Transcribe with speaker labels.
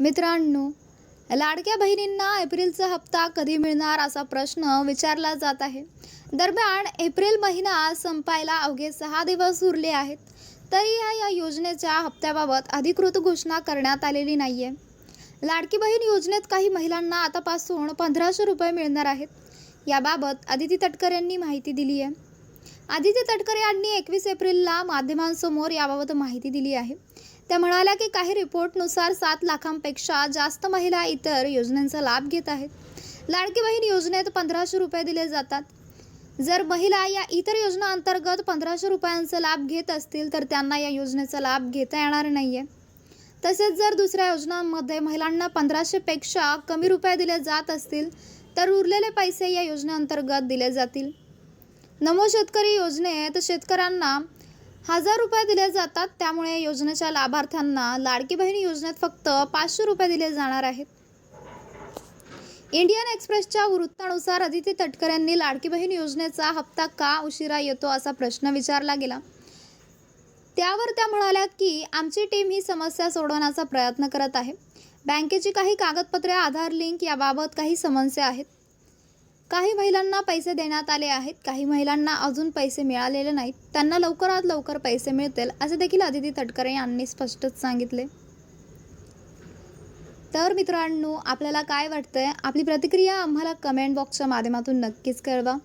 Speaker 1: मित्रांनो लाडक्या बहिणींना एप्रिलचा हप्ता कधी मिळणार असा प्रश्न विचारला जात आहे. दरम्यान एप्रिल महिना संपायला अवघे सहा दिवस उरले आहेत तरी या या योजनेच्या हप्त्याबाबत अधिकृत घोषणा करण्यात आलेली नाही आहे लाडकी बहीण योजनेत काही महिलांना आतापासून पंधराशे रुपये मिळणार आहेत. याबाबत आदिती तटकर यांनी माहिती दिली आहे. आदिती तटकर यांनी एकवीस एप्रिलला माध्यमांसमोर याबाबत माहिती दिली आहे. त्या म्हणाल्या की काही रिपोर्टनुसार सात लाखांपेक्षा जास्त महिला इतर योजनांचा लाभ घेत आहेत. लाडकी बहीण योजनेत पंधराशे रुपये दिले जातात. जर महिला या इतर योजना अंतर्गत पंधराशे रुपयांचा लाभ घेत असतील तर त्यांना या योजनेचा लाभ घेता येणार नाही आहे तसेच जर दुसऱ्या योजनांमध्ये महिलांना पंधराशेपेक्षा कमी रुपये दिले जात असतील तर उरलेले पैसे या योजनेअंतर्गत दिले जातील. नमो शेतकरी योजनेत शेतकऱ्यांना हजार रुपये दिले जातात त्यामुळे योजनेच्या लाभार्थ्यांना लाडकी बहीण योजनेत फक्त पाचशे रुपये दिले जाणार आहेत. इंडियन एक्सप्रेसच्या वृत्तानुसार अदिती तटकर यांनी लाडकी बहीण योजनेचा हप्ता का उशिरा येतो असा प्रश्न विचारला गेला. त्यावर त्या म्हणाल्या की आमची टीम ही समस्या सोडवण्याचा प्रयत्न करत आहे. बँकेची काही कागदपत्रे आधार लिंक याबाबत काही समस्या आहेत. काही महिलांना पैसे देण्यात आले आहेत काही महिलांना अजून पैसे मिळालेले नाहीत. त्यांना लवकरात लवकर पैसे मिळतील असे देखील अदिती तटकरे यांनी स्पष्टच सांगितले. तर मित्रांनो आपल्याला काय वाटतंय? आपली प्रतिक्रिया आम्हाला कमेंट बॉक्सच्या माध्यमातून नक्कीच कळवा.